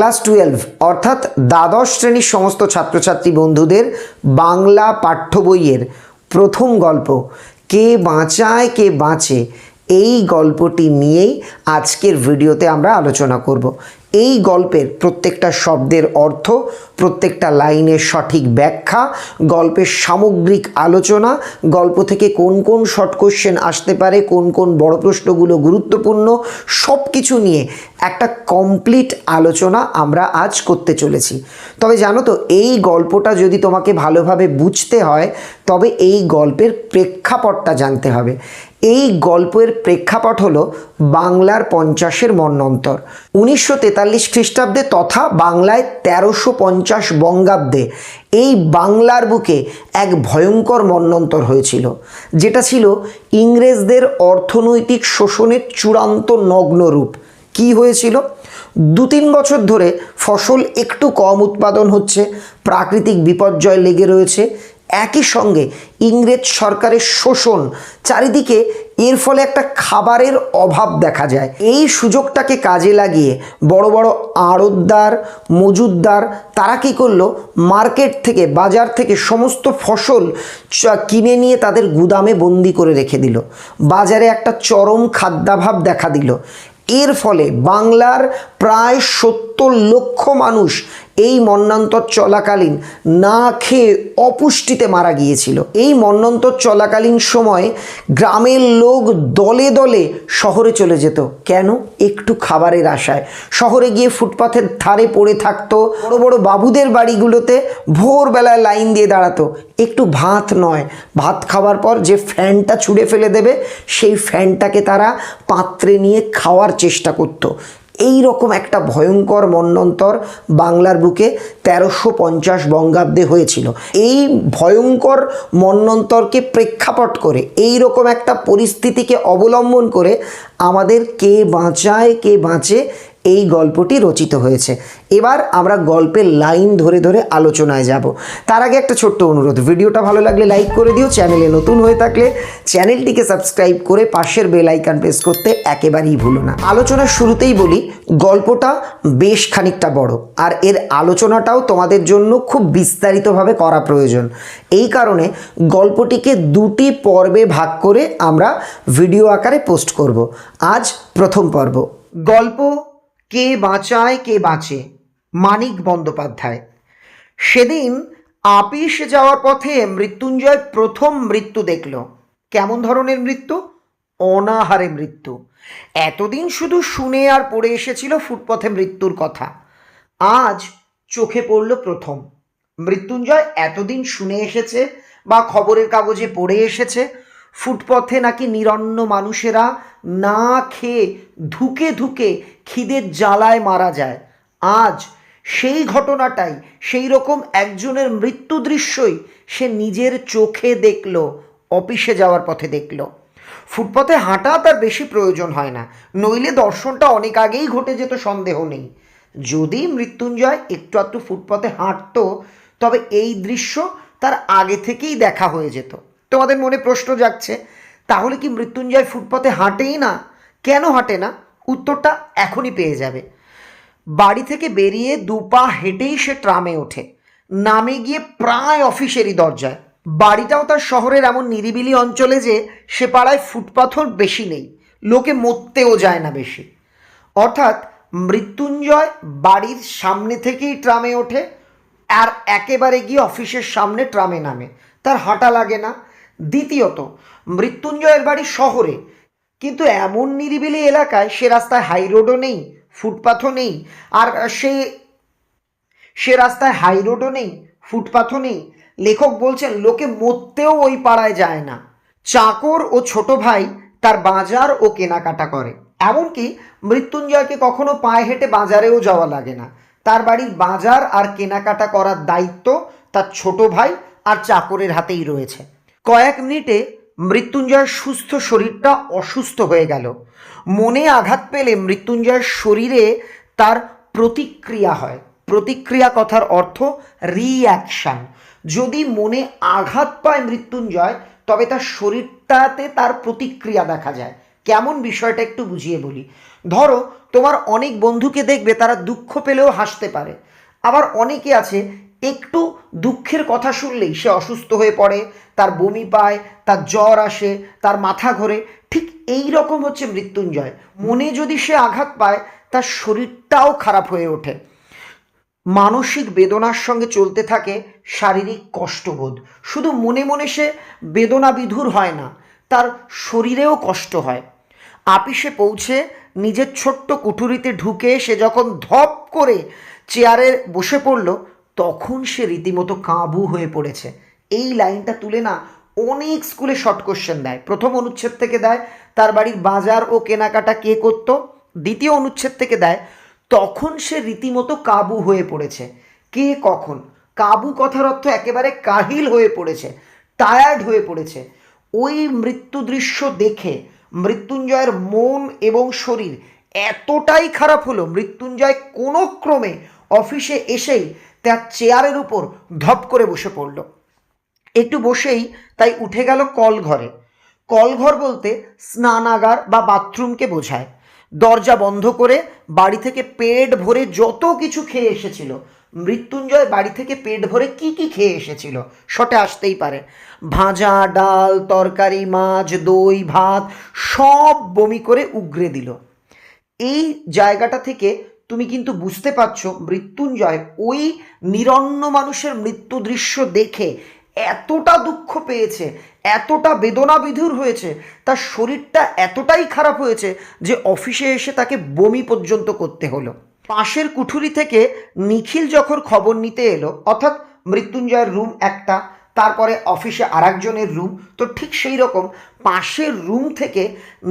Class twelve, অর্থাৎ দ্বাদশ শ্রেণির সমস্ত ছাত্রছাত্রী বন্ধুদের বাংলা পাঠ্য বইয়ের প্রথম গল্প, কে বাঁচায়, কে বাঁচে, এই গল্পটি নিয়েই আজকের ভিডিওতে আমরা আলোচনা করব। এই গল্পের প্রত্যেকটা শব্দের অর্থ, প্রত্যেকটা লাইনের সঠিক ব্যাখ্যা, গল্পের সামগ্রিক আলোচনা, গল্প থেকে কোন কোন শর্ট কোশ্চেন আসতে পারে, কোন কোন বড় প্রশ্নগুলো গুরুত্বপূর্ণ সব কিছু নিয়ে একটা কমপ্লিট আলোচনা আমরা আজ করতে চলেছি। তবে জানো তো, এই গল্পটা যদি তোমাকে ভালোভাবে বুঝতে হয়, তবে এই গল্পের প্রেক্ষাপটটা জানতে হবে। এই গল্পের প্রেক্ষাপট হলো বাংলার পঞ্চাশের মন্বন্তর উনিশশো তেতাল্লিশ খ্রিস্টাব্দে তথা বাংলায় তেরোশো পঞ্চাশ বঙ্গাব্দে এই বাংলার বুকে এক ভয়ঙ্কর মন্বন্তর হয়েছিল, যেটা ছিল ইংরেজদের অর্থনৈতিক শোষণের চূড়ান্ত নগ্নরূপ কি হয়েছিল? দু তিন বছর ধরে ফসল একটু কম উৎপাদন হচ্ছে, প্রাকৃতিক বিপর্যয় লেগে রয়েছে একই সঙ্গে ইংরেজ সরকারের শোষণ। চারিদিকে এর ফলে একটা খাবারের অভাব দেখা যায়। এই সুযোগটাকে কাজে লাগিয়ে বড় বড় আড়তদার মজুদদার তারা কী করল? মার্কেট থেকে, বাজার থেকে সমস্ত ফসল কিনে নিয়ে তাদের গুদামে বন্দি করে রেখে দিল। বাজারে একটা চরম খাদ্যাভাব দেখা দিল। এর ফলে বাংলার প্রায় সত্তর লক্ষ মানুষ এই মন্বন্তর চলাকালীন না খেয়ে অপুষ্টিতে মারা গিয়েছিল। এই মন্বন্তর চলাকালীন সময় গ্রামের লোক দলে দলে শহরে চলে যেত। কেন? একটু খাবারের আশায়। শহরে গিয়ে ফুটপাথের ধারে পড়ে থাকতো। বড় বড় বাবুদের বাড়িগুলোতে ভোরবেলায় লাইন দিয়ে দাঁড়াতো। একটু ভাত নয়। ভাত খাওয়ার পর যে ফ্যানটা ছুঁড়ে ফেলে দেবে, সেই ফ্যানটাকে তারা পাত্রে নিয়ে খাওয়ার চেষ্টা করতো। এই রকম একটা ভয়ঙ্কর মন্নন্তর বাংলার বুকে তেরোশো পঞ্চাশ বঙ্গাব্দে হয়েছিল। এই ভয়ঙ্কর মন্নন্তরকে প্রেক্ষাপট করে এই রকম একটা পরিস্থিতিকে অবলম্বন করে আমাদের কে বাঁচায়, কে বাঁচে এই গল্পটি রচিত হয়েছে। এবার আমরা গল্পের লাইন ধরে ধরে আলোচনায় যাব। তার আগে একটা ছোট্ট অনুরোধ। ভিডিওটা ভালো লাগলে লাইক করে দিও। চ্যানেলে নতুন হয়ে থাকলে চ্যানেলটিকে সাবস্ক্রাইব করে পাশের বেল আইকন প্রেস করতে একেবারেই ভুলো না। আলোচনার শুরুতেই বলি, গল্পটা বেশ খানিকটা বড় আর এর আলোচনাটাও তোমাদের জন্য খুব বিস্তারিতভাবে করা প্রয়োজন। এই কারণে গল্পটিকে দুটি পর্বে ভাগ করে আমরা ভিডিও আকারে পোস্ট করব। আজ প্রথম পর্ব। গল্প কে বাঁচায়, কে বাঁচে? মানিক বন্দ্যোপাধ্যায়। সেদিন আপিস যাওয়ার পথে মৃত্যুঞ্জয় প্রথম মৃত্যু দেখল। কেমন ধরনের মৃত্যু? অনাহারে মৃত্যু। এতদিন শুধু শুনে আর পড়ে এসেছিল ফুটপথে মৃত্যুর কথা। আজ চোখে পড়ল প্রথম। মৃত্যুঞ্জয় এতদিন শুনে এসেছে বা খবরের কাগজে পড়ে এসেছে ফুটপথে নাকি নিরন্ন মানুষেরা না খেয়ে ধুকে ধুকে খিদের জ্বালায় মারা যায়। আজ সেই ঘটনাটাই, সেই রকম একজনের মৃত্যু দৃশ্যই সে নিজের চোখে দেখল, অফিসে যাওয়ার পথে দেখল। ফুটপথে হাঁটা তার বেশি প্রয়োজন হয় না, নইলে দর্শনটা অনেক আগেই ঘটে যেত, সন্দেহ নেই। যদি মৃত্যুঞ্জয় একটু একটু ফুটপথে হাঁটতো, তবে এই দৃশ্য তার আগে থেকেই দেখা হয়ে যেত। তোমাদের মনে প্রশ্ন জাগছে, তাহলে কি মৃত্যুঞ্জয় ফুটপথে হাঁটেই না? কেন হাঁটে না? উত্তরটা এখনই পেয়ে যাবে। বাড়ি থেকে বেরিয়ে দুপা হেঁটেই সে ট্রামে ওঠে। নামে গিয়ে প্রায় অফিসেরই দরজায়। বাড়িটাও তার শহরের এমন নিরিবিলি অঞ্চলে যে সে পাড়ায় ফুটপাথর বেশি নেই। লোকে মরতেও যায় না বেশি। অর্থাৎ মৃত্যুঞ্জয় বাড়ির সামনে থেকেই ট্রামে ওঠে আর একেবারে গিয়ে অফিসের সামনে ট্রামে নামে। তার হাঁটা লাগে না দ্বিতীয়ত, মৃত্যুঞ্জয়ের বাড়ি শহরে। কিন্তু এমন নিরিবিলি এলাকায় সে রাস্তায় হাই রোডও নেই, ফুটপাথও নেই, আর সে সে রাস্তায় হাই রোডও নেই, ফুটপাথও নেই। লেখক বলছেন, লোকে মরতেও ওই পাড়ায় যায় না। চাকর ও ছোট ভাই তার বাজার ও কেনাকাটা করে। এমনকি মৃত্যুঞ্জয়কে কখনো পায়ে হেঁটে বাজারেও যাওয়া লাগে না। তার বাড়ির বাজার আর কেনাকাটা করার দায়িত্ব তার ছোট ভাই আর চাকরের হাতেই রয়েছে। কয়েক মিনিটে মৃত্যুঞ্জয়ের সুস্থ শরীরটা অসুস্থ হয়ে গেল। মনে আঘাত পেলে মৃত্যুঞ্জয়ের শরীরে তার প্রতিক্রিয়া হয়। প্রতিক্রিয়া কথার অর্থ রিঅ্যাকশান যদি মনে আঘাত পায় মৃত্যুঞ্জয়, তবে তার শরীরটাতে তার প্রতিক্রিয়া দেখা যায়। কেমন বিষয়টা একটু বুঝিয়ে বলি। ধরো, তোমার অনেক বন্ধুকে দেখবে তারা দুঃখ পেলেও হাসতে পারে। আবার অনেকে আছে একটু দুঃখের কথা শুনলেই সে অসুস্থ হয়ে পড়ে, তার বমি পায়, তার জ্বর আসে, তার মাথা ঘোরে। ঠিক এই রকম হচ্ছে মৃত্যুঞ্জয়। মনে যদি সে আঘাত পায়, তার শরীরটাও খারাপ হয়ে ওঠে। মানসিক বেদনার সঙ্গে চলতে থাকে শারীরিক কষ্টবোধ। শুধু মনে মনে সে বেদনা বিধুর হয় না, তার শরীরেও কষ্ট হয়। আপিসে পৌঁছে নিজের ছোট্ট কুঠুরিতে ঢুকে সে যখন ধপ করে চেয়ারে বসে পড়ল তখন সে রীতিমতো কাবু হয়ে পড়েছে। এই লাইনটা তুলে না অনেক স্কুলে শর্ট কোশ্চেন দেয়। প্রথম অনুচ্ছেদ থেকে দেয়, তার বাড়ির বাজার ও কেনাকাটা কে করতো? দ্বিতীয় অনুচ্ছেদ থেকে দেয়, তখন সে রীতিমতো কাবু হয়ে পড়েছে। কে কখন? কাবু কথার অর্থ একেবারে কাহিল হয়ে পড়েছে টায়ার্ড হয়ে পড়েছে। ওই মৃত্যু দৃশ্য দেখে মৃত্যুঞ্জয়ের মন এবং শরীর এতটাই খারাপ হলো, মৃত্যুঞ্জয় কোনো ক্রমে অফিসে এসেই তার চেয়ারের উপর ধপ করে বসে পড়ল। একটু বসেই তাই উঠে গেল কল ঘরে কলঘর বলতে স্নানাগার বা বাথরুমকে বোঝায়। দরজা বন্ধ করে বাড়ি থেকে পেট ভরে যত কিছু খেয়ে এসেছিল, মৃত্যুঞ্জয় বাড়ি থেকে পেট ভরে কি কি খেয়ে এসেছিল শটে আসতেই পারে। ভাজা, ডাল, তরকারি, মাছ, দই, ভাত সব বমি করে উগরে দিল। এই জায়গাটা থেকে তুমি কিন্তু বুঝতে পারছ মৃত্যুঞ্জয় ওই নিরন্ন মানুষের মৃত্যু দৃশ্য দেখে এতটা দুঃখ পেয়েছে, এতটা বেদনা বিধুর হয়েছে, তার শরীরটা এতটাই খারাপ হয়েছে যে অফিসে এসে তাকে বমি পর্যন্ত করতে হলো। পাশের কুঠুরি থেকে নিখিল যখন খবর নিতে এলো, অর্থাৎ মৃত্যুঞ্জয়ের রুম একটা তারপরে অফিসে আরেকজনের রুম তো ঠিক সেই রকম পাশের রুম থেকে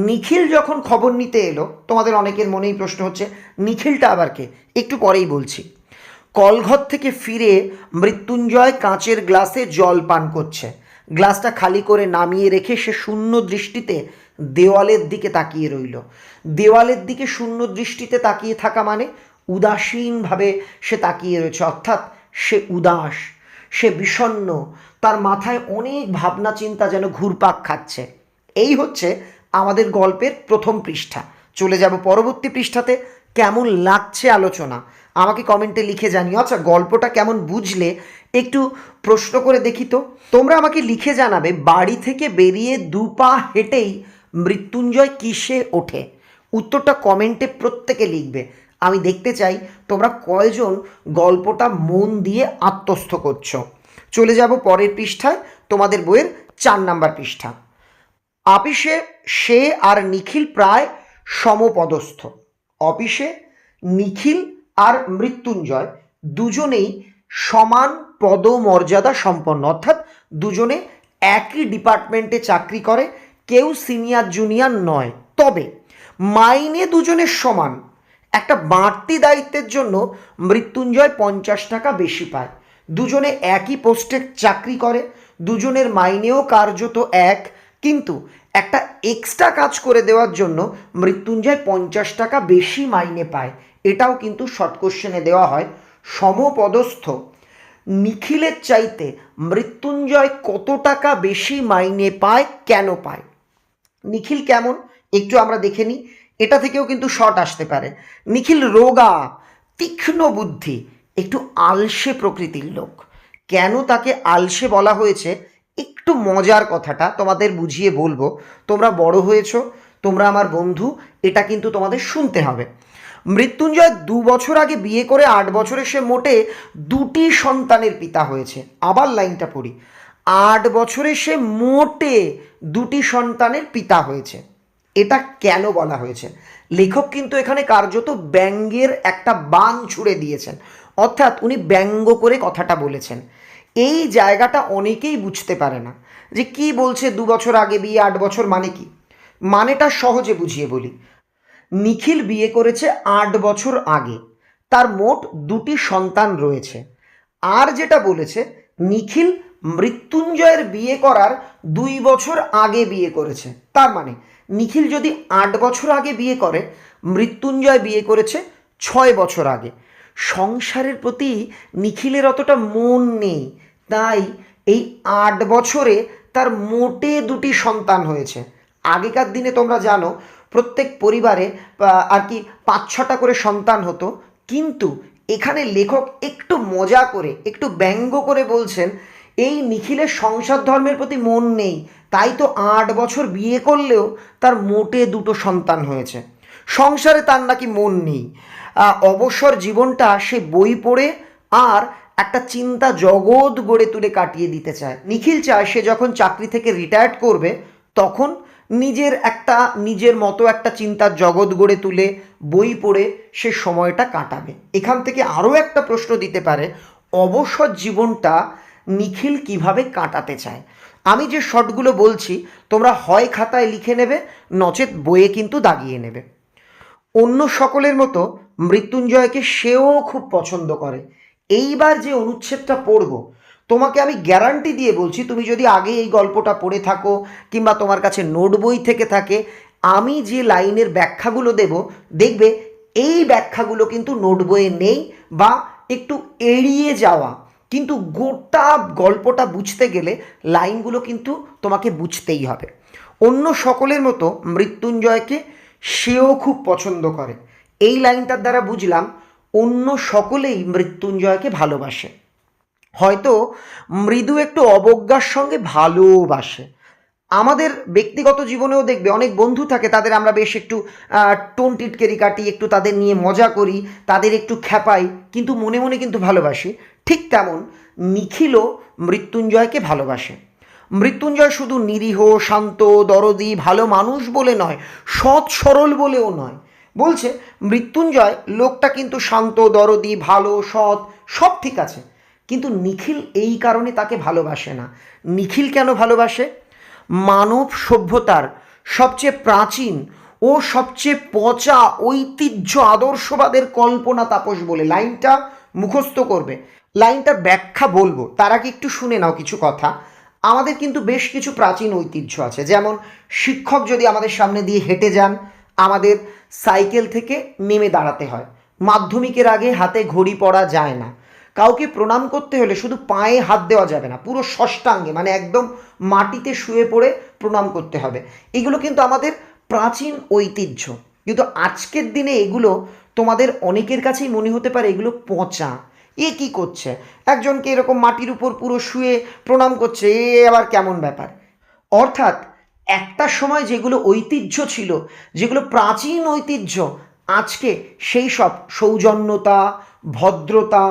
নিখিল যখন খবর নিতে এলো, তোমাদের অনেকের মনেই প্রশ্ন হচ্ছে, নিখিলটা আবার কে? একটু পরেই বলছি। কলঘর থেকে ফিরে মৃত্যুঞ্জয় কাঁচের গ্লাসে জল পান করছে। গ্লাসটা খালি করে নামিয়ে রেখে সে শূন্য দৃষ্টিতে দেওয়ালের দিকে তাকিয়ে রইল। দেওয়ালের দিকে শূন্য দৃষ্টিতে তাকিয়ে থাকা মানে উদাসীনভাবে সে তাকিয়ে রয়েছে। অর্থাৎ সে উদাস, সে বিষণ্ণ তার মাথায় অনেক ভাবনা চিন্তা যেন ঘুরপাক খাচ্ছে। এই হচ্ছে আমাদের গল্পের প্রথম পৃষ্ঠা। চলে যাব পরবর্তী পৃষ্ঠাতে। কেমন লাগছে আলোচনা? আমাকে কমেন্টে লিখে জানিও। আচ্ছা গল্পটা কেমন বুঝলে? একটু প্রশ্ন করে দেখি তো। তোমরা আমাকে লিখে জানাবে, বাড়ি থেকে বেরিয়ে দু পা হেঁটেই মৃত্যুঞ্জয় কিসে ওঠে? উত্তরটা কমেন্টে প্রত্যেকে লিখবে। আমি দেখতে চাই, তোমরা কয়জন গল্পটা মন দিয়ে আত্মস্থ করছ? চলে যাব পরের পৃষ্ঠায়, তোমাদের বইয়ের চার নাম্বার পৃষ্ঠা। আপিসে সে আর নিখিল প্রায় সমপদস্থ। অফিসে নিখিল আর মৃত্যুঞ্জয় দুজনেই সমান পদমর্যাদা সম্পন্ন। অর্থাৎ দুজনে একই ডিপার্টমেন্টে চাকরি করে, কেউ সিনিয়র জুনিয়র নয়। তবে মাইনে দুজনের সমান। একটা বাড়তি দায়িত্বের জন্য মৃত্যুঞ্জয় পঞ্চাশ টাকা বেশি পায়। দুজনে একই পোস্টে চাকরি করে, দুজনের মাইনেও কার্যত এক। কিন্তু একটা এক্সট্রা কাজ করে দেওয়ার জন্য মৃত্যুঞ্জয় পঞ্চাশ টাকা বেশি মাইনে পায়। এটাও কিন্তু শর্ট কোশ্চেনে দেওয়া হয়। সমপদস্থ নিখিলের চাইতে মৃত্যুঞ্জয় কত টাকা বেশি মাইনে পায়, কেন পায়? নিখিল কেমন? একটু আমরা দেখে নিই। এটা থেকেও কিন্তু শর্ট আসতে পারে। নিখিল রোগা, তীক্ষ্ণ বুদ্ধি একটু আলসে প্রকৃতির লোক। কেন তাকে আলসে বলা হয়েছে? একটু মজার কথাটা তোমাদের বুঝিয়ে বলব। তোমরা বড় হয়েছো, তোমরা আমার বন্ধু, এটা কিন্তু তোমাদের শুনতে হবে। মৃত্যুঞ্জয় দু বছর আগে বিয়ে করে আট বছরে সে মোটে দুটি সন্তানের পিতা হয়েছে। আবার লাইনটা পড়ি। আট বছরে সে মোটে দুটি সন্তানের পিতা হয়েছে। এটা কেন বলা হয়েছে? লেখক কিন্তু এখানে কার্যত ব্যঙ্গের একটা বান ছুড়ে দিয়েছেন। অর্থাৎ উনি ব্যঙ্গ করে কথাটা বলেছেন। এই জায়গাটা অনেকেই বুঝতে পারে না যে কি বলছে দু বছর আগে বিয়ে, আট বছর মানে কি? মানেটা সহজে বুঝিয়ে বলি। নিখিল বিয়ে করেছে আট বছর আগে। তার মোট দুটি সন্তান রয়েছে। আর যেটা বলেছে, নিখিল মৃত্যুঞ্জয়ের বিয়ে করার দুই বছর আগে বিয়ে করেছে। তার মানে নিখিল যদি আট বছর আগে বিয়ে করে, মৃত্যুঞ্জয় বিয়ে করেছে ছয় বছর আগে। সংসারের প্রতি নিখিলের অতটা মন নেই। তাই এই আট বছরে তার মোটে দুটি সন্তান হয়েছে। আগেকার দিনে তোমরা জানো, প্রত্যেক পরিবারে আর কি পাঁচ ছটা করে সন্তান হতো। কিন্তু এখানে লেখক একটু মজা করে, একটু ব্যঙ্গ করে বলছেন, এই নিখিলের সংসার ধর্মের প্রতি মন নেই। তাই তো আট বছর বিয়ে করলেও তার মোটে দুটো সন্তান হয়েছে। সংসারে তার নাকি মন নেই। অবসর জীবনটা সে বই পড়ে আর একটা চিন্তা জগৎ গড়ে তুলে কাটিয়ে দিতে চায়। নিখিল চায় সে যখন চাকরি থেকে রিটায়ার্ড করবে, তখন নিজের একটা, নিজের মতো একটা চিন্তার জগৎ গড়ে তুলে বই পড়ে সে সময়টা কাটাবে। এখান থেকে আরও একটা প্রশ্ন দিতে পারে, অবসর জীবনটা নিখিল কীভাবে কাটাতে চায়? আমি যে শর্টগুলো বলছি, তোমরা হয় খাতায় লিখে নেবে, নচেত বইয়ে কিন্তু দাগিয়ে নেবে। অন্য সকলের মতো মৃত্যুঞ্জয়কে সেও খুব পছন্দ করে। এইবার যে অনুচ্ছেদটা পড়ব, তোমাকে আমি গ্যারান্টি দিয়ে বলছি, তুমি যদি আগে এই গল্পটা পড়ে থাকো কিংবা তোমার কাছে নোট বই থেকে থাকে, আমি যে লাইনের ব্যাখ্যাগুলো দেব, দেখবে এই ব্যাখ্যাগুলো কিন্তু নোট বইয়ে নেই বা একটু এড়িয়ে যাওয়া। কিন্তু গোটা গল্পটা বুঝতে গেলে লাইনগুলো কিন্তু তোমাকে বুঝতেই হবে। অন্য সকলের মতো মৃত্যুঞ্জয়কে সেও খুব পছন্দ করে। এই লাইনটার দ্বারা বুঝলাম, অন্য সকলেই মৃত্যুঞ্জয়কে ভালোবাসে। হয়তো মৃদু একটু অবজ্ঞার সঙ্গে ভালোবাসে আমাদের ব্যক্তিগত জীবনেও দেখবে, অনেক বন্ধু থাকে, তাদের আমরা বেশ একটু টোন টিটকেরি কাটি, একটু তাদের নিয়ে মজা করি, তাদের একটু খ্যাপাই, কিন্তু মনে মনে কিন্তু ভালোবাসি। ঠিক তেমন নিখিলও মৃত্যুঞ্জয়কে ভালোবাসে। মৃত্যুঞ্জয় শুধু নিরীহ, শান্ত, দরদি, ভালো মানুষ বলে নয়, সৎ, সরল বলেও নয়। বলছে, মৃত্যুঞ্জয় লোকটা কিন্তু শান্ত, দরদি, ভালো, সৎ, সব ঠিক আছে। কিন্তু নিখিল এই কারণে তাকে ভালোবাসে না। নিখিল কেন ভালোবাসে? মানব সভ্যতার সবচেয়ে প্রাচীন ও সবচেয়ে পচা, ঐতিহ্য, আদর্শবাদের কল্পনা তাপস বলে লাইনটা মুখস্থ করবে। লাইনটার ব্যাখ্যা বলব। তার আগে একটু শুনে নাও কিছু কথা। আমাদের কিন্তু বেশ কিছু প্রাচীন ঐতিহ্য আছে। যেমন শিক্ষক যদি আমাদের সামনে দিয়ে হেঁটে যান, আমাদের সাইকেল থেকে নেমে দাঁড়াতে হয়। মাধ্যমিকের আগে হাতে ঘড়ি পরা যায় না। কাউকে প্রণাম করতে হলে শুধু পায়ে হাত দেওয়া যাবে না, পুরো ষষ্ঠাঙ্গে মানে একদম মাটিতে শুয়ে পড়ে প্রণাম করতে হবে। এগুলো কিন্তু আমাদের প্রাচীন ঐতিহ্য। কিন্তু আজকের দিনে এগুলো তোমাদের অনেকের কাছেই মনে হতে পারে এগুলো পচা। এ কি করছে? একজনকে এরকম মাটির উপর পুরো শুয়ে প্রণাম করছে, এ আবার কেমন ব্যাপার? অর্থাৎ একটা সময় যেগুলো ঐতিহ্য ছিল, যেগুলো প্রাচীন ঐতিহ্য, আজকে সেই সব সৌজন্যতা, ভদ্রতা,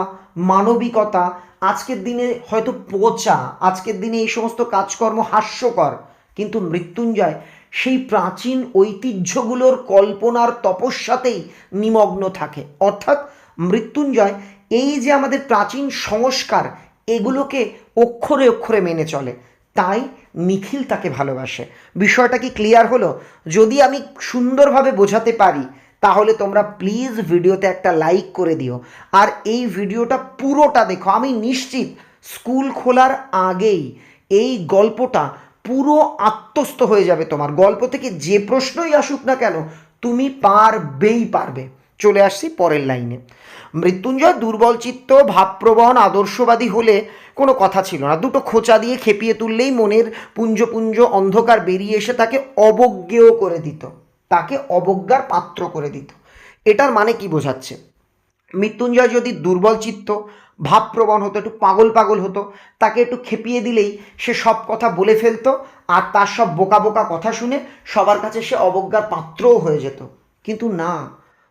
মানবিকতা, আজকের দিনে হয়তো পচা, আজকের দিনে এই সমস্ত কাজকর্ম হাস্যকর, কিন্তু মৃত্যুঞ্জয় সেই প্রাচীন ঐতিহ্যগুলোর কল্পনার তপস্যাতেই নিমগ্ন থাকে। অর্থাৎ মৃত্যুঞ্জয় এই যে আমাদের প্রাচীন সংস্কার, এগুলোকে অক্ষরে অক্ষরে মেনে চলে। তাই নিখিল তাকে ভালোবাসে। বিষয়টা কি ক্লিয়ার হলো? যদি আমি সুন্দরভাবে বোঝাতে পারি, তাহলে তোমরা প্লিজ ভিডিওতে একটা লাইক করে দিও। আর এই ভিডিওটা পুরোটা দেখো। আমি নিশ্চিত স্কুল খোলার আগেই এই গল্পটা পুরো আত্মস্থ হয়ে যাবে তোমার। গল্প থেকে যে প্রশ্নই আসুক না কেন, তুমি পারবেই পারবে। চলে আসছি পরের লাইনে মৃত্যুঞ্জয় দুর্বল চিত্ত, ভাবপ্রবণ, আদর্শবাদী হলে কোনো কথা ছিল না। দুটো খোঁচা দিয়ে খেপিয়ে তুললেই মনের পুঞ্জ পুঞ্জ অন্ধকার বেরিয়ে এসে তাকে অবজ্ঞেয় করে দিত। তাকে অবজ্ঞার পাত্র করে দিত। এটার মানে কি বোঝাচ্ছে? মৃত্যুঞ্জয় যদি দুর্বল চিত্ত, ভাবপ্রবণ হতো, একটু পাগল পাগল হতো, তাকে একটু খেপিয়ে দিলেই সে সব কথা বলে ফেলতো আর তার সব বোকা বোকা কথা শুনে সবার কাছে সে অবজ্ঞার পাত্রও হয়ে যেত। কিন্তু না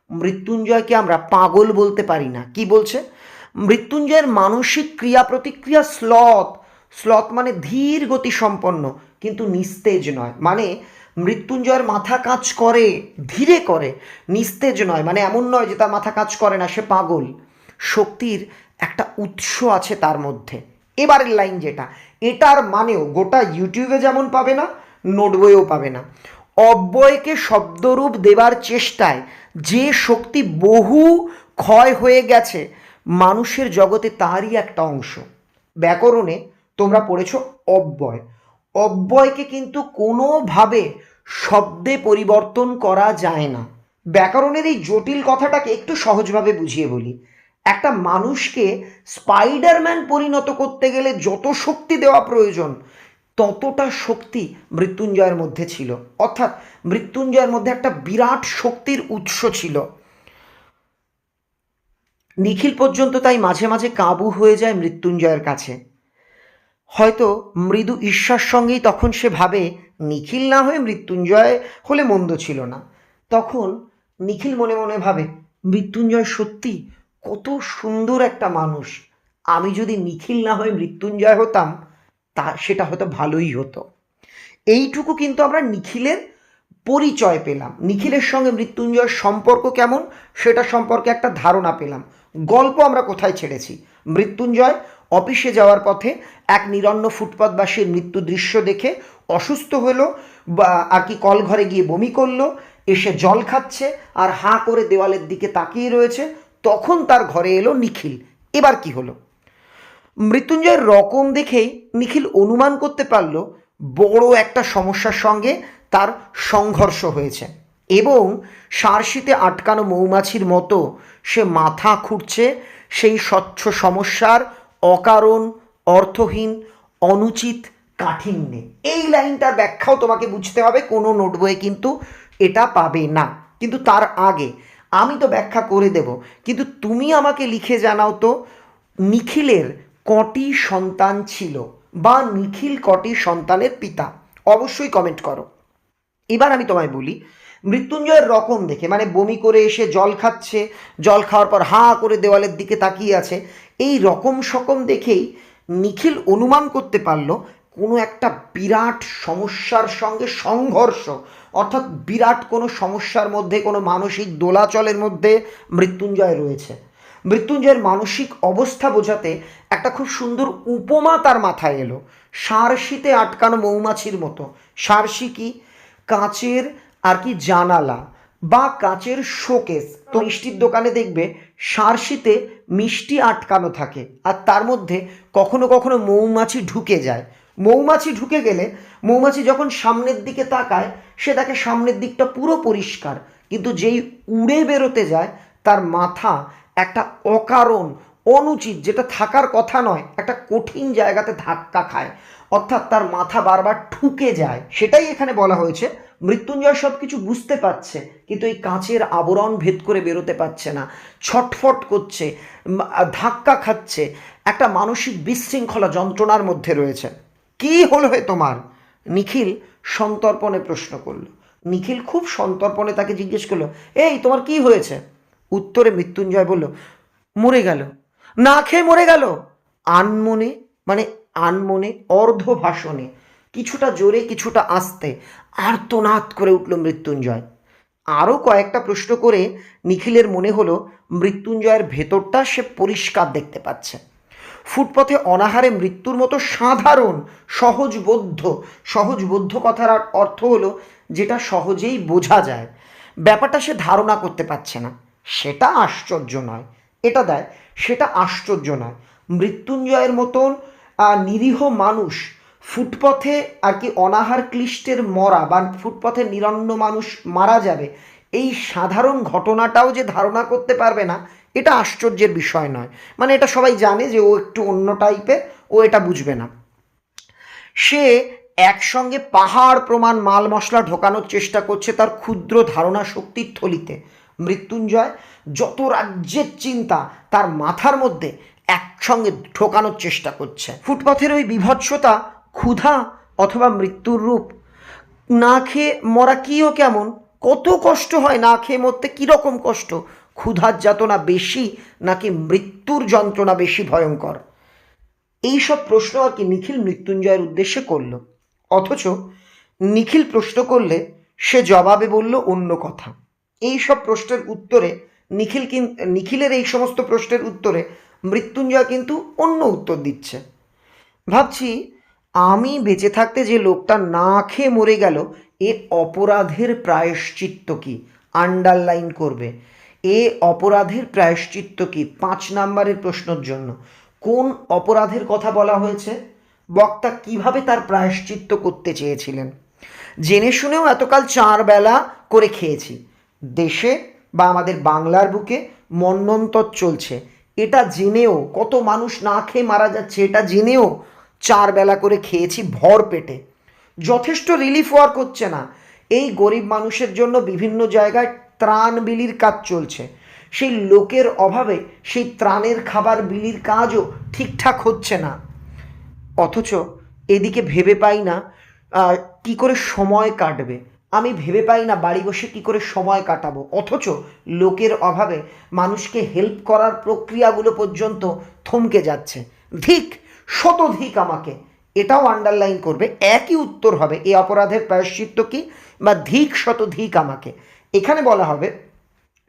মৃত্যুঞ্জয়কে আমরা পাগল বলতে পারি না? কি বলছে? মৃত্যুঞ্জয়ের মানসিক ক্রিয়া প্রতিক্রিয়া স্লথ স্লথ মানে ধীর গতি সম্পন্ন, কিন্তু নিস্তেজ নয়। মানে মৃত্যুঞ্জয়ের মাথা কাজ করে, ধীরে করে। নিস্তেজ নয় মানে এমন নয় যে তার মাথা কাজ করে না, সে পাগল। শক্তির একটা উৎস আছে তার মধ্যে। এবারের লাইন যেটা, এটার মানেও গোটা ইউটিউবে যেমন পাবে না নোট বইয়েও পাবে না। অব্যয়কে শব্দরূপ দেবার চেষ্টায় যে শক্তি বহু ক্ষয় হয়ে গেছে, মানুষের জগতে তারই একটা অংশ। ব্যাকরণে তোমরা পড়েছ অব্যয়। অব্যয়কে কিন্তু কোনোভাবে শব্দে পরিবর্তন করা যায় না। ব্যাকরণের এই জটিল কথাটাকে একটু সহজভাবে বুঝিয়ে বলি। একটা মানুষকে স্পাইডারম্যান পরিণত করতে গেলে যত শক্তি দেওয়া প্রয়োজন ততটা শক্তি মৃত্যুঞ্জয়ের মধ্যে ছিল। অর্থাৎ মৃত্যুঞ্জয়ের মধ্যে একটা বিরাট শক্তির উৎস ছিল। নিখিল পর্যন্ত তাই মাঝে মাঝে কাবু হয়ে যায় মৃত্যুঞ্জয়ের কাছে। হয়তো মৃদু ঈর্ষার সঙ্গেই তখন সে ভাবে, নিখিল না হয়ে মৃত্যুঞ্জয় হলে মন্দ ছিল না। তখন নিখিল মনে মনে ভাবে, মৃত্যুঞ্জয় সত্যি কত সুন্দর একটা মানুষ। আমি যদি নিখিল না হয়ে মৃত্যুঞ্জয় হতাম তা সেটা হয়তো ভালোই হতো। এইটুকু কিন্তু আমরা নিখিলের পরিচয় পেলাম। নিখিলের সঙ্গে মৃত্যুঞ্জয়ের সম্পর্ক কেমন সেটা সম্পর্কে একটা ধারণা পেলাম। গল্প আমরা কোথায় ছেড়েছি? মৃত্যুঞ্জয় অফিসে যাওয়ার পথে এক নিরন্ন ফুটপাতবাসীর মৃত্যু দৃশ্য দেখে অসুস্থ হলো বা আর কি কল ঘরে গিয়ে বমি করল, এসে জল খাচ্ছে আর হাঁ করে দেওয়ালের দিকে তাকিয়ে রয়েছে। তখন তার ঘরে এলো নিখিল। এবার কি হলো? মৃত্যুঞ্জয়ের রকম দেখেই নিখিল অনুমান করতে পারল, বড় একটা সমস্যার সঙ্গে তার সংঘর্ষ হয়েছে এবং সারশিতে আটকানো মৌমাছির মতো সে মাথা খুঁড়ছে সেই স্বচ্ছ সমস্যার অকারণ, অর্থহীন, অনুচিত কাঠিন্যে। এই লাইনটার ব্যাখ্যাও তোমাকে বুঝতে হবে, কোনো নোট বইয়ে কিন্তু এটা পাবে না। কিন্তু তার আগে আমি তো ব্যাখ্যা করে দেব। কিন্তু তুমি আমাকে লিখে জানাও তো নিখিলের কটি সন্তান ছিল বা নিখিল কটি সন্তানের পিতা? অবশ্যই কমেন্ট করো। এবার আমি তোমায় বলি, মৃত্যুঞ্জয়ের রকম দেখে মানে বমি করে এসে জল খাচ্ছে, জল খাওয়ার পর হাঁ করে দেওয়ালের দিকে তাকিয়ে আছে, এই রকম সকম দেখেই নিখিল অনুমান করতে পারল, কোনো একটা বিরাট সমস্যার সঙ্গে সংঘর্ষ, অর্থাৎ বিরাট কোনো সমস্যার মধ্যে, কোনো মানসিক দোলাচলের মধ্যে মৃত্যুঞ্জয় রয়েছে। মৃত্যুঞ্জয়ের মানসিক অবস্থা বোঝাতে একটা খুব সুন্দর উপমা তার মাথায় এলো। সারশিতে আটকানো মৌমাছির মতো। সারশি কি? কাঁচের আর কি জানালা বা কাঁচের শোকেস। তো মিষ্টির দোকানে দেখবে সারশিতে মিষ্টি আটকানো থাকে আর তার মধ্যে কখনো কখনো মৌমাছি ঢুকে যায়। মৌমাছি ঢুকে গেলে মৌমাছি যখন সামনের দিকে তাকায়, সে দেখে সামনের দিকটা পুরো পরিষ্কার। কিন্তু যেই উড়ে বেরোতে যায়, তার মাথা একটা অকারণ, অনুচিত, যেটা থাকার কথা নয়, একটা কঠিন জায়গাতে ধাক্কা খায়। অর্থাৎ তার মাথা বারবার ঠুকে যায়। সেটাই এখানে বলা হয়েছে। মৃত্যুঞ্জয় সব কিছু বুঝতে পারছে, কিন্তু এই কাঁচের আবরণ ভেদ করে বেরোতে পারছে না। ছটফট করছে ধাক্কা খাচ্ছে। একটা মানসিক বিশৃঙ্খলা যন্ত্রণার মধ্যে রয়েছে। কি হলো হে তোমার? নিখিল সন্তর্পণে প্রশ্ন করল। নিখিল খুব সন্তর্পণে তাকে জিজ্ঞেস করল, এই, তোমার কি হয়েছে? উত্তরে মৃত্যুঞ্জয় বলল, মরে গেল। না খেয়ে মরে গেল? আনমনে মানে আনমনে অর্ধ ভাষণে কিছুটা জোরে, কিছুটা আস্তে, আর্তনাদ করে উঠল মৃত্যুঞ্জয়। আরও কয়েকটা প্রশ্ন করে নিখিলের মনে হলো, মৃত্যুঞ্জয়ের ভেতরটা সে পরিষ্কার দেখতে পাচ্ছে। ফুটপথে অনাহারে মৃত্যুর মতো সাধারণ, সহজবোধ্য সহজবোধ্য কথার অর্থ হলো, যেটা সহজেই বোঝা যায়। ব্যাপারটা সে ধারণা করতে পারছে না। সেটা আশ্চর্য নয়। এটা দেয় সেটা আশ্চর্য নয়। মৃত্যুঞ্জয়ের মতন নিরীহ মানুষ ফুটপথে আর কি অনাহার ক্লিষ্টের মরা বা ফুটপথে নিরন্ন মানুষ মারা যাবে, এই সাধারণ ঘটনাটাও যে ধারণা করতে পারবে না, এটা আশ্চর্যের বিষয় নয়। মানে এটা সবাই জানে যে ও একটু অন্য টাইপের ও এটা বুঝবে না। সে একসঙ্গে পাহাড় প্রমাণ মাল মশলা ঢোকানোর চেষ্টা করছে তার ক্ষুদ্র ধারণা শক্তির থলিতে। মৃত্যুঞ্জয় যত রাজ্যের চিন্তা তার মাথার মধ্যে একসঙ্গে ঢোকানোর চেষ্টা করছে। ফুটপথের ওই বিভৎসতা, ক্ষুধা অথবা মৃত্যুর রূপ, না খেয়ে মরা কিও কেমন? কত কষ্ট হয় না খেয়ে মরতে? কীরকম কষ্ট? ক্ষুধার যাতনা বেশি নাকি মৃত্যুর যন্ত্রণা বেশি ভয়ঙ্কর? এই সব প্রশ্ন আর কি নিখিল মৃত্যুঞ্জয়ের উদ্দেশ্যে করল। অথচ নিখিল প্রশ্ন করলে সে জবাবে বলল অন্য কথা। এই সব প্রশ্নের উত্তরে নিখিল নিখিলের এই সমস্ত প্রশ্নের উত্তরে মৃত্যুঞ্জয় কিন্তু অন্য উত্তর দিচ্ছে। ভাবছি, আমি বেঁচে থাকতে যে লোকটা না খেয়ে মরে গেল, এ অপরাধের প্রায়শ্চিত্ত কি? আন্ডারলাইন করবে। এ অপরাধের প্রায়শ্চিত্ত কি? পাঁচ নাম্বারের প্রশ্নের জন্য। কোন অপরাধের কথা বলা হয়েছে? বক্তা কীভাবে তার প্রায়শ্চিত্ত করতে চেয়েছিলেন? জেনে শুনেও এতকাল চার বেলা করে খেয়েছি। দেশে বা আমাদের বাংলার বুকে মন্নন্তর চলছে। এটা জেনেও, কত মানুষ না খেয়ে মারা যাচ্ছে, এটা জেনেও চার বেলা করে খেয়েছি ভর পেটে। যথেষ্ট রিলিফ ওয়ার্ক হচ্ছে না। এই গরিব মানুষের জন্য বিভিন্ন জায়গায় ত্রাণ বিলির কাজ চলছে। সেই লোকের অভাবে সেই ত্রাণের খাবার বিলির কাজও ঠিকঠাক হচ্ছে না। অথচ এদিকে ভেবে পাই না কি করে সময় কাটবে। আমি ভেবে পাই না বাড়ি বসে কি করে সময় কাটাবো। অথচ লোকের অভাবে মানুষকে হেল্প করার প্রক্রিয়াগুলো পর্যন্ত থমকে যাচ্ছে। ধিক, শতধিক আমাকে। এটাও আন্ডারলাইন করবে, একই উত্তর হবে। এই অপরাধের প্রায়শ্চিত্ত কি? বা ধিক, শতধিক আমাকে। এখানে বলা হবে,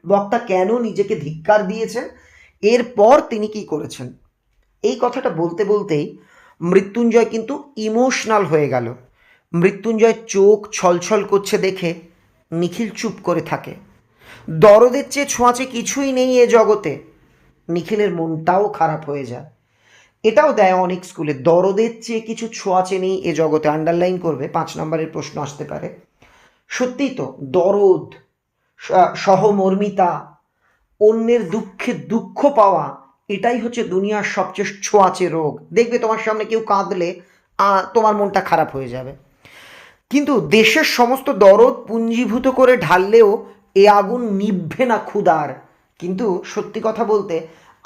বক্তা কেন নিজেকে ধিক্কার দিয়েছেন? এরপর তিনি কি করেছেন? এই কথাটা বলতে বলতেই মৃত্যুঞ্জয় কিন্তু ইমোশনাল হয়ে গেল। মৃত্যুঞ্জয় চোখ ছলছল করছে দেখে, নিখিল চুপ করে থাকে। দরদের চেয়ে ছোঁয়াচে কিছুই নেই এ জগতে। নিখিলের মনটাও খারাপ হয়ে যায়। এটাও দেয় অনেক স্কুলে, দরদের চেয়ে কিছু ছোঁয়াচে নেই এ জগতে। আন্ডারলাইন করবে, পাঁচ নম্বরের প্রশ্ন আসতে পারে। সত্যিই তো, দরদ সহমর্মিতা, অন্যের দুঃখে দুঃখ পাওয়া, এটাই হচ্ছে দুনিয়ার সবচেয়ে ছোঁয়াচে রোগ। দেখবে তোমার সামনে কেউ কাঁদলে তোমার মনটা খারাপ হয়ে যাবে। কিন্তু দেশের সমস্ত দরদ পুঞ্জীভূত করে ঢাললেও এ আগুন নিভবে না ক্ষুদার কিন্তু সত্যি কথা বলতে,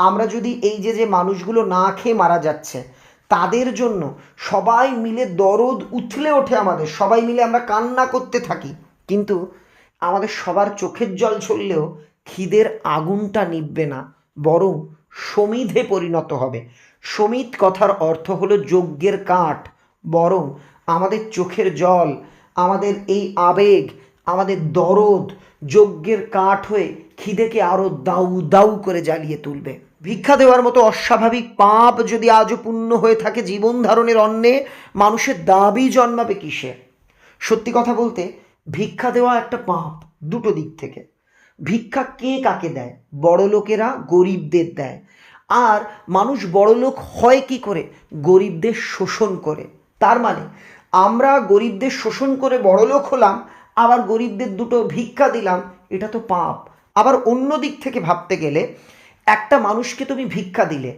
আমরা যদি এই যে যে মানুষগুলো না খেয়ে মারা যাচ্ছে, তাদের জন্য সবাই মিলে দরদ উথলে ওঠে আমাদের, সবাই মিলে আমরা কান্না করতে থাকি। কিন্তু আমাদের সবার চোখের জল ছড়লেও খিদের আগুনটা নিভবে না, বরং সমিধে পরিণত হবে। সমিত কথার অর্থ হলো যজ্ঞের কাঠ, বরং আমাদের চোখের জল, আমাদের এই আবেগ, আমাদের দরদ যজ্ঞের কাঠ হয়ে খিদেকে আরও দাউ দাউ করে জ্বালিয়ে তুলবে। ভিক্ষা দেওয়ার মতো অস্বাভাবিক পাপ যদি আজও পূর্ণ হয়ে থাকে জীবন ধারণের অন্নে, মানুষের দাবি জন্মাবে কিসে? সত্যি কথা বলতে, ভিক্ষা দেওয়া একটা পাপ দুটো দিক থেকে। ভিক্ষা কে কাকে দেয়? বড় লোকেরা গরিবদের দেয়। আর মানুষ বড় লোক হয় কি করে? গরিবদের শোষণ করে। তার মানে আমরা গরিবদের শোষণ করে বড় লোক হলাম, আবার গরিবদের দুটো ভিক্ষা দিলাম, এটা তো পাপ। আবার অন্য দিক থেকে ভাবতে গেলে, একটা মানুষকে তুমি ভিক্ষা দিলে,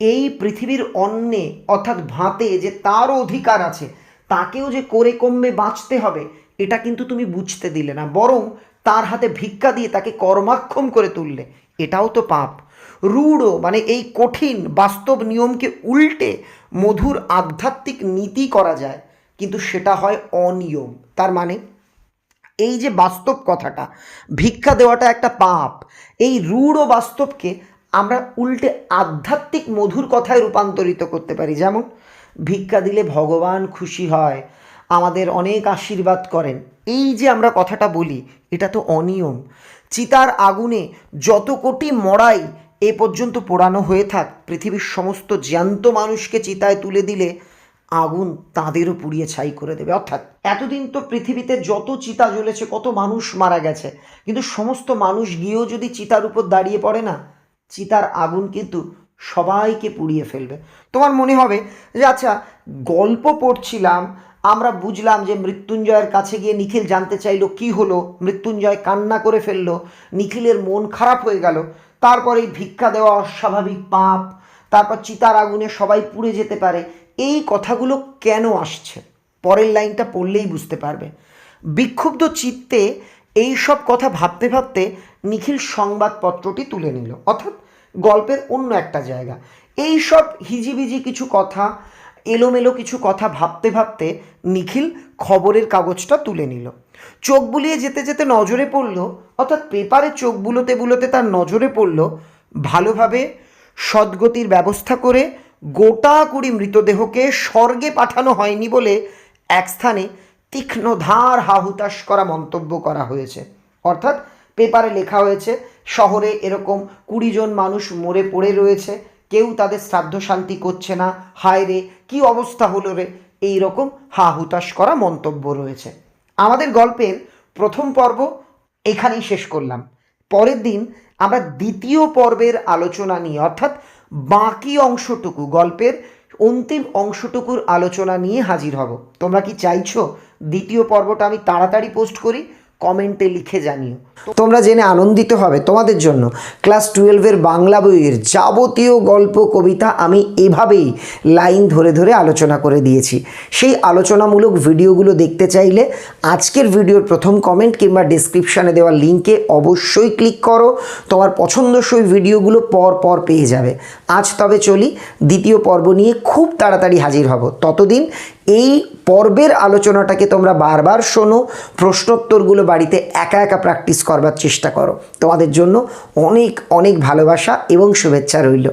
এই পৃথিবীর অন্নে, অর্থাৎ ভাতে যে তারও অধিকার আছে, তাকেও যে করে কমবে বাঁচতে হবে, এটা কিন্তু তুমি বুঝতে দিলে না। বরং তার হাতে ভিক্ষা দিয়ে তাকে কর্মাক্ষম করে তুললে, এটাও তো পাপ। রূঢ় মানে এই কঠিন বাস্তব নিয়মকে উল্টে মধুর আধ্যাত্মিক নীতি করা যায়। কিন্তু সেটা হয় অনিয়ম। তার মানে এই যে বাস্তব কথাটা, ভিক্ষা দেওয়াটা একটা পাপ। এই রূঢ় বাস্তবকে আমরা উল্টে আধ্যাত্মিক মধুর কথায় রূপান্তরিত করতে পারি। যেমন, ভিক্ষা দিলে ভগবান খুশি হয়, আমাদের অনেক আশীর্বাদ করেন। এই যে আমরা কথাটা বলি, এটা তো অনিয়ম। চিতার আগুনে যত কোটি মড়াই এ পর্যন্ত পোড়ানো হয়ে থাক, পৃথিবীর সমস্ত জ্যান্ত মানুষকে চিতায় তুলে দিলে আগুন তাদেরও পুড়িয়ে ছাই করে দেবে। অর্থাৎ এতদিন তো পৃথিবীতে যত চিতা জ্বলেছে, কত মানুষ মারা গেছে। কিন্তু সমস্ত মানুষ গিয়েও যদি চিতার উপর দাঁড়িয়ে পড়ে না, চিতার আগুন কিন্তু সবাইকে পুড়িয়ে ফেলবে। তোমার মনে হবে যে আচ্ছা গল্প পড়ছিলাম, আমরা বুঝলাম যে মৃত্যুঞ্জয়ের কাছে গিয়ে নিখিল জানতে চাইলো কি হলো। মৃত্যুঞ্জয় কান্না করে ফেলল, নিখিলের মন খারাপ হয়ে গেল। তারপরে ভিক্ষা দেওয়া অস্বাভাবিক পাপ, তারপর চিতার আগুনে সবাই পুড়ে যেতে পারে। এই কথাগুলো কেন আসছে? পরের লাইনটা পড়লেই বুঝতে পারবে। বিক্ষুব্ধ চিত্তে এই সব কথা ভাবতে ভাবতে নিখিল সংবাদপত্রটি তুলে নিল। অর্থাৎ গল্পের অন্য একটা জায়গা। এই সব হিজিবিজি কিছু কথা, এলোমেলো কিছু কথা ভাবতে ভাবতে নিখিল খবরের কাগজটা তুলে নিল। চোখ বুলিয়ে যেতে যেতে নজরে পড়ল, অর্থাৎ পেপারে চোখ বুলোতে বুলোতে তার নজরে পড়ল, ভালোভাবে সদ্গতির ব্যবস্থা করে গোটা কুড়ি মৃতদেহকে স্বর্গে পাঠানো হয়নি বলে এক স্থানে তীক্ষ্ণ ধার হাহুতাশ করা মন্তব্য করা হয়েছে। অর্থাৎ পেপারে লেখা হয়েছে, শহরে এরকম কুড়ি জন মানুষ মরে পড়ে রয়েছে, কেউ তাদের শ্রাদ্ধ শান্তি করছে না, হায় রে, কী অবস্থা হলো রে? এই রকম হা হুতাশ করা মন্তব্য রয়েছে। আমাদের গল্পের প্রথম পর্ব এখানেই শেষ করলাম। পরের দিন আমরা দ্বিতীয় পর্বের আলোচনা নিয়ে, অর্থাৎ বাকি অংশটুকু, গল্পের অন্তিম অংশটুকুর আলোচনা নিয়ে হাজির হব। তোমরা কি চাইছো? দ্বিতীয় পর্বটা আমি তাড়াতাড়ি পোস্ট করি। কমেন্টে লিখে জানিও। তোমরা জেনে আনন্দিত হবে তোমাদের জন্য। ক্লাস টুয়েলভের বাংলা বইয়ের যাবতীয় গল্প, কবিতা আমি এভাবেই লাইন ধরে ধরে আলোচনা করে দিয়েছি। সেই আলোচনামূলক ভিডিওগুলো দেখতে চাইলে আজকের ভিডিওর প্রথম কমেন্ট কিংবা ডিসক্রিপশানে দেওয়া লিঙ্কে অবশ্যই ক্লিক করো। তোমার পছন্দসই ভিডিওগুলো পর পর পেয়ে যাবে। আজ তবে চলি, দ্বিতীয় পর্ব নিয়ে খুব তাড়াতাড়ি হাজির হব। ততদিন এই পর্বের আলোচনাটাকে তোমরা বারবার শোনো, প্রশ্নোত্তরগুলো বাড়িতে একা একা প্র্যাকটিস করবার চেষ্টা করো। তোমাদের জন্য অনেক অনেক ভালোবাসা এবং শুভেচ্ছা রইল।